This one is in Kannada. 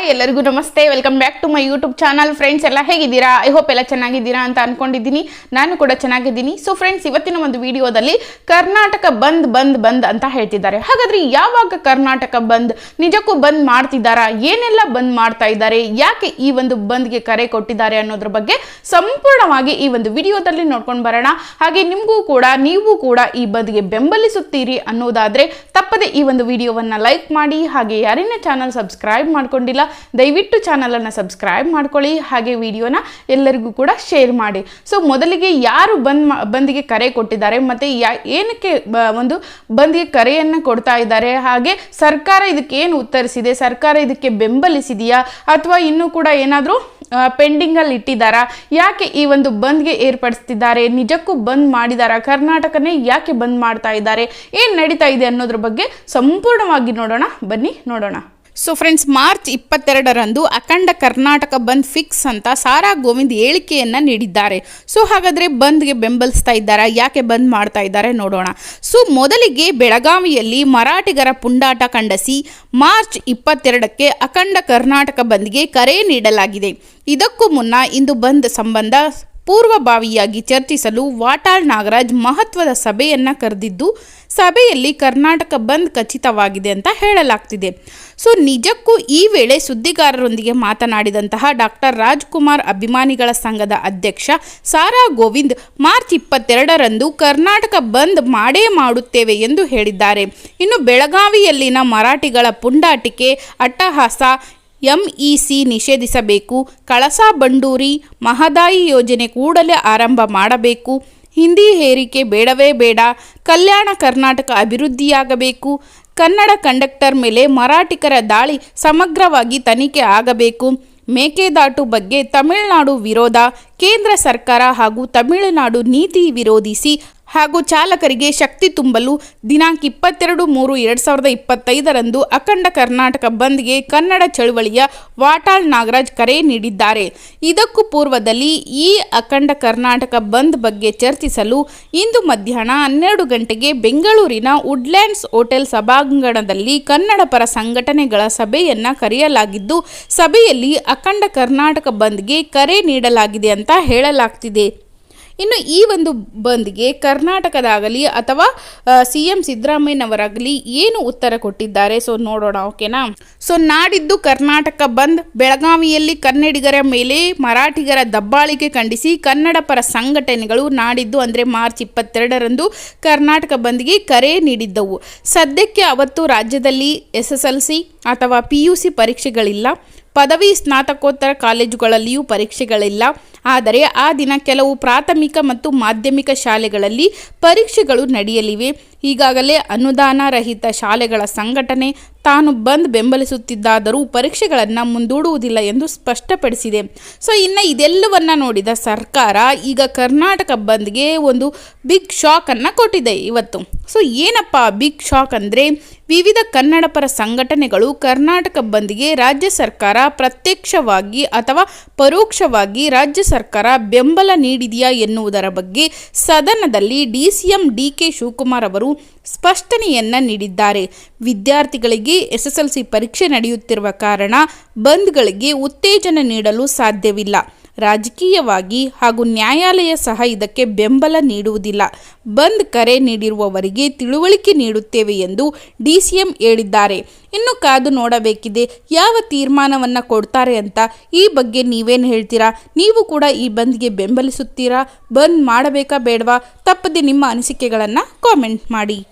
ಹಾಯ್, ಎಲ್ಲರಿಗೂ ನಮಸ್ತೆ. Welcome back to my YouTube channel friends ಎಲ್ಲ ಹೇಗಿದ್ದೀರಾ? ಐ ಹೋಪ್ ಎಲ್ಲ ಚೆನ್ನಾಗಿದ್ದೀರಾ ಅಂತ ಅನ್ಕೊಂಡಿದ್ದೀನಿ. ನಾನು ಕೂಡ ಚೆನ್ನಾಗಿದ್ದೀನಿ. ಸೊ ಫ್ರೆಂಡ್ಸ್ ಇವತ್ತಿನ ಒಂದು ವಿಡಿಯೋದಲ್ಲಿ ಕರ್ನಾಟಕ ಬಂದ್ ಬಂದ್ ಬಂದ್ ಅಂತ ಹೇಳ್ತಿದ್ದಾರೆ. ಹಾಗಾದ್ರೆ ಯಾವಾಗ ಕರ್ನಾಟಕ ಬಂದ್, ನಿಜಕ್ಕೂ ಬಂದ್ ಮಾಡ್ತಿದ್ದಾರಾ? ಏನೆಲ್ಲ ಬಂದ್ ಮಾಡ್ತಾ ಇದ್ದಾರೆ? ಯಾಕೆ ಈ ಒಂದು ಬಂದ್ಗೆ ಕರೆ ಕೊಟ್ಟಿದ್ದಾರೆ ಅನ್ನೋದ್ರ ಬಗ್ಗೆ ಸಂಪೂರ್ಣವಾಗಿ ಈ ಒಂದು ವಿಡಿಯೋದಲ್ಲಿ ನೋಡ್ಕೊಂಡು ಬರೋಣ. ಹಾಗೆ ನಿಮಗೂ ಕೂಡ, ನೀವು ಕೂಡ ಈ ಬಂದ್ಗೆ ಬೆಂಬಲಿಸುತ್ತೀರಿ ಅನ್ನೋದಾದ್ರೆ ತಪ್ಪದೆ ಈ ಒಂದು ವಿಡಿಯೋವನ್ನ ಲೈಕ್ ಮಾಡಿ, ಹಾಗೆ ಯಾರಿನ ಚಾನಲ್ ಸಬ್ಸ್ಕ್ರೈಬ್ ಮಾಡ್ಕೊಂಡಿಲ್ಲ ದಯವಿಟ್ಟು ಚಾನಲನ್ನು ಸಬ್ಸ್ಕ್ರೈಬ್ ಮಾಡ್ಕೊಳ್ಳಿ, ಹಾಗೆ ವಿಡಿಯೋನ ಎಲ್ಲರಿಗೂ ಕೂಡ ಶೇರ್ ಮಾಡಿ. ಸೊ ಮೊದಲಿಗೆ ಯಾರು ಬಂದ್ ಬಂದಿಗೆ ಕರೆ ಕೊಟ್ಟಿದ್ದಾರೆ, ಮತ್ತು ಯಾ, ಏನಕ್ಕೆ ಒಂದು ಬಂದ್ಗೆ ಕರೆಯನ್ನು ಕೊಡ್ತಾ ಇದ್ದಾರೆ, ಹಾಗೆ ಸರ್ಕಾರ ಇದಕ್ಕೆ ಏನು ಉತ್ತರಿಸಿದೆ, ಸರ್ಕಾರ ಇದಕ್ಕೆ ಬೆಂಬಲಿಸಿದೆಯಾ, ಅಥವಾ ಇನ್ನೂ ಕೂಡ ಏನಾದರೂ ಪೆಂಡಿಂಗಲ್ಲಿ ಇಟ್ಟಿದ್ದಾರಾ, ಯಾಕೆ ಈ ಒಂದು ಬಂದ್ಗೆ ಏರ್ಪಡಿಸ್ತಿದ್ದಾರೆ, ನಿಜಕ್ಕೂ ಬಂದ್ ಮಾಡಿದಾರಾ, ಕರ್ನಾಟಕನೇ ಯಾಕೆ ಬಂದ್ ಮಾಡ್ತಾ ಇದ್ದಾರೆ, ಏನು ನಡೀತಾ ಇದೆ ಅನ್ನೋದ್ರ ಬಗ್ಗೆ ಸಂಪೂರ್ಣವಾಗಿ ನೋಡೋಣ, ಬನ್ನಿ ನೋಡೋಣ. ಸೊ ಫ್ರೆಂಡ್ಸ್ ಮಾರ್ಚ್ ಇಪ್ಪತ್ತೆರಡರಂದು ಅಖಂಡ ಕರ್ನಾಟಕ ಬಂದ್ ಫಿಕ್ಸ್ ಅಂತ ಸಾರಾ ಗೋವಿಂದ್ ಹೇಳಿಕೆಯನ್ನು ನೀಡಿದ್ದಾರೆ. ಸೊ ಹಾಗಾದ್ರೆ ಬಂದ್ಗೆ ಬೆಂಬಲಿಸ್ತಾ ಇದ್ದಾರಾ? ಯಾಕೆ ಬಂದ್ ಮಾಡ್ತಾ ಇದ್ದಾರೆ ನೋಡೋಣ. ಸೊ ಮೊದಲಿಗೆ ಬೆಳಗಾವಿಯಲ್ಲಿ ಮರಾಠಿಗರ ಪುಂಡಾಟ ಖಂಡಿಸಿ ಮಾರ್ಚ್ ಇಪ್ಪತ್ತೆರಡಕ್ಕೆ ಅಖಂಡ ಕರ್ನಾಟಕ ಬಂದ್ಗೆ ಕರೆ ನೀಡಲಾಗಿದೆ. ಇದಕ್ಕೂ ಮುನ್ನ ಇಂದು ಬಂದ್ ಸಂಬಂಧ ಪೂರ್ವಭಾವಿಯಾಗಿ ಚರ್ಚಿಸಲು ವಾಟಾಳ್ ನಾಗರಾಜ್ ಮಹತ್ವದ ಸಭೆಯನ್ನ ಕರೆದಿದ್ದು, ಸಭೆಯಲ್ಲಿ ಕರ್ನಾಟಕ ಬಂದ್ ಖಚಿತವಾಗಿದೆ ಅಂತ ಹೇಳಲಾಗ್ತಿದೆ. ಸೊ, ನಿಜಕ್ಕೂ ಈ ವೇಳೆ ಸುದ್ದಿಗಾರರೊಂದಿಗೆ ಮಾತನಾಡಿದಂತಹ ಡಾಕ್ಟರ್ ರಾಜ್ಕುಮಾರ್ ಅಭಿಮಾನಿಗಳ ಸಂಘದ ಅಧ್ಯಕ್ಷ ಸಾರಾ ಗೋವಿಂದ್, ಮಾರ್ಚ್ ಇಪ್ಪತ್ತೆರಡರಂದು ಕರ್ನಾಟಕ ಬಂದ್ ಮಾಡೇ ಮಾಡುತ್ತೇವೆ ಎಂದು ಹೇಳಿದ್ದಾರೆ. ಇನ್ನು ಬೆಳಗಾವಿಯಲ್ಲಿನ ಮರಾಠಿಗಳ ಪುಂಡಾಟಿಕೆ, ಅಟ್ಟಹಾಸ ಎಂಇಸಿ ನಿಷೇಧಿಸಬೇಕು. ಕಳಸಾ ಬಂಡೂರಿ, ಮಹದಾಯಿ ಯೋಜನೆ ಕೂಡಲೇ ಆರಂಭ ಮಾಡಬೇಕು. ಹಿಂದಿ ಹೇರಿಕೆ ಬೇಡವೇ ಬೇಡ. ಕಲ್ಯಾಣ ಕರ್ನಾಟಕ ಅಭಿವೃದ್ಧಿಯಾಗಬೇಕು. ಕನ್ನಡ ಕಂಡಕ್ಟರ್ ಮೇಲೆ ಮರಾಠಿಗರ ದಾಳಿ ಸಮಗ್ರವಾಗಿ ತನಿಖೆ ಆಗಬೇಕು. ಮೇಕೆದಾಟು ಬಗ್ಗೆ ತಮಿಳುನಾಡು ವಿರೋಧ. ಕೇಂದ್ರ ಸರ್ಕಾರ ಹಾಗೂ ತಮಿಳುನಾಡು ನೀತಿ ವಿರೋಧಿಸಿ ಹಾಗೂ ಚಾಲಕರಿಗೆ ಶಕ್ತಿ ತುಂಬಲು ದಿನಾಂಕ ಇಪ್ಪತ್ತೆರಡು ಮೂರು ಎರಡು ಸಾವಿರದ ಇಪ್ಪತ್ತೈದರಂದು ಅಖಂಡ ಕರ್ನಾಟಕ ಬಂದ್ಗೆ ಕನ್ನಡ ಚಳುವಳಿಯ ವಾಟಾಳ್ ನಾಗರಾಜ್ ಕರೆ ನೀಡಿದ್ದಾರೆ. ಇದಕ್ಕೂ ಪೂರ್ವದಲ್ಲಿ ಈ ಅಖಂಡ ಕರ್ನಾಟಕ ಬಂದ್ ಬಗ್ಗೆ ಚರ್ಚಿಸಲು ಇಂದು ಮಧ್ಯಾಹ್ನ ಹನ್ನೆರಡು ಗಂಟೆಗೆ ಬೆಂಗಳೂರಿನ ವುಡ್ಲ್ಯಾಂಡ್ಸ್ ಹೋಟೆಲ್ ಸಭಾಂಗಣದಲ್ಲಿ ಕನ್ನಡ ಪರ ಸಂಘಟನೆಗಳ ಸಭೆಯನ್ನು ಕರೆಯಲಾಗಿದ್ದು, ಸಭೆಯಲ್ಲಿ ಅಖಂಡ ಕರ್ನಾಟಕ ಬಂದ್ಗೆ ಕರೆ ನೀಡಲಾಗಿದೆ ಅಂತ ಹೇಳಲಾಗ್ತಿದೆ. ಇನ್ನು ಈ ಒಂದು ಬಂದ್ಗೆ ಕರ್ನಾಟಕದಾಗಲಿ ಅಥವಾ ಸಿ ಎಂ ಸಿದ್ದರಾಮಯ್ಯನವರಾಗಲಿ ಏನು ಉತ್ತರ ಕೊಟ್ಟಿದ್ದಾರೆ? ಸೊ ನೋಡೋಣ ಓಕೆನಾ ಸೊ ನಾಡಿದ್ದು ಕರ್ನಾಟಕ ಬಂದ್ ಬೆಳಗಾವಿಯಲ್ಲಿ ಕನ್ನಡಿಗರ ಮೇಲೆ ಮರಾಠಿಗರ ದಬ್ಬಾಳಿಕೆ ಖಂಡಿಸಿ ಕನ್ನಡ ಪರ ಸಂಘಟನೆಗಳು ನಾಡಿದ್ದು ಅಂದರೆ ಮಾರ್ಚ್ ಇಪ್ಪತ್ತೆರಡರಂದು ಕರ್ನಾಟಕ ಬಂದ್ಗೆ ಕರೆ ನೀಡಿದ್ದವು. ಸದ್ಯಕ್ಕೆ ಅವತ್ತು ರಾಜ್ಯದಲ್ಲಿ ಎಸ್ ಎಸ್ ಎಲ್ ಸಿ ಅಥವಾ ಪಿ ಯು ಸಿ ಪರೀಕ್ಷೆಗಳಿಲ್ಲ. ಪದವಿ ಸ್ನಾತಕೋತ್ತರ ಕಾಲೇಜುಗಳಲ್ಲಿಯೂ ಪರೀಕ್ಷೆಗಳಿಲ್ಲ. ಆದರೆ ಆ ದಿನ ಕೆಲವು ಪ್ರಾಥಮಿಕ ಮತ್ತು ಮಾಧ್ಯಮಿಕ ಶಾಲೆಗಳಲ್ಲಿ ಪರೀಕ್ಷೆಗಳು ನಡೆಯಲಿವೆ. ಈಗಾಗಲೇ ಅನುದಾನ ರಹಿತ ಶಾಲೆಗಳ ಸಂಘಟನೆ ತಾನು ಬಂದ್ ಬೆಂಬಲಿಸುತ್ತಿದ್ದಾದರೂ ಪರೀಕ್ಷೆಗಳನ್ನು ಮುಂದೂಡುವುದಿಲ್ಲ ಎಂದು ಸ್ಪಷ್ಟಪಡಿಸಿದೆ. ಸೊ, ಇನ್ನು ಇದೆಲ್ಲವನ್ನ ನೋಡಿದ ಸರ್ಕಾರ ಈಗ ಕರ್ನಾಟಕ ಬಂದ್ಗೆ ಒಂದು ಬಿಗ್ ಶಾಕ್ ಅನ್ನ ಕೊಟ್ಟಿದೆ ಇವತ್ತು. ಸೊ, ಏನಪ್ಪ ಬಿಗ್ ಶಾಕ್ ಅಂದರೆ? ವಿವಿಧ ಕನ್ನಡ ಪರ ಸಂಘಟನೆಗಳು ಕರ್ನಾಟಕ ಬಂದ್ಗೆ ರಾಜ್ಯ ಸರ್ಕಾರ ಪ್ರತ್ಯಕ್ಷವಾಗಿ ಅಥವಾ ಪರೋಕ್ಷವಾಗಿ ರಾಜ್ಯ ಸರ್ಕಾರ ಬೆಂಬಲ ನೀಡಿದೆಯಾ ಎನ್ನುವುದರ ಬಗ್ಗೆ ಸದನದಲ್ಲಿ D C M D K Shivakumar ಅವರು ಸ್ಪಷ್ಟನೆಯನ್ನು ನೀಡಿದ್ದಾರೆ. ವಿದ್ಯಾರ್ಥಿಗಳಿಗೆ ಎಸ್ಎಸ್ಎಲ್ಸಿ ಪರೀಕ್ಷೆ ನಡೆಯುತ್ತಿರುವ ಕಾರಣ ಬಂದ್ಗಳಿಗೆ ಉತ್ತೇಜನ ನೀಡಲು ಸಾಧ್ಯವಿಲ್ಲ. ರಾಜಕೀಯವಾಗಿ ಹಾಗೂ ನ್ಯಾಯಾಲಯ ಸಹ ಇದಕ್ಕೆ ಬೆಂಬಲ ನೀಡುವುದಿಲ್ಲ. ಬಂದ್ ಕರೆ ನೀಡಿರುವವರಿಗೆ ತಿಳುವಳಿಕೆ ನೀಡುತ್ತೇವೆ ಎಂದು ಡಿಸಿಎಂ ಹೇಳಿದ್ದಾರೆ. ಇನ್ನು ಕಾದು ನೋಡಬೇಕಿದೆ, ಯಾವ ತೀರ್ಮಾನವನ್ನು ಕೊಡ್ತಾರೆ ಅಂತ ಈ ಬಗ್ಗೆ ನೀವೇನು ಹೇಳ್ತೀರಾ? ನೀವು ಕೂಡ ಈ ಬಂದ್ಗೆ ಬೆಂಬಲಿಸುತ್ತೀರಾ? ಬಂದ್ ಮಾಡಬೇಕಾ ಬೇಡವಾ? ತಪ್ಪದೆ ನಿಮ್ಮ ಅನಿಸಿಕೆಗಳನ್ನು ಕಾಮೆಂಟ್ ಮಾಡಿ.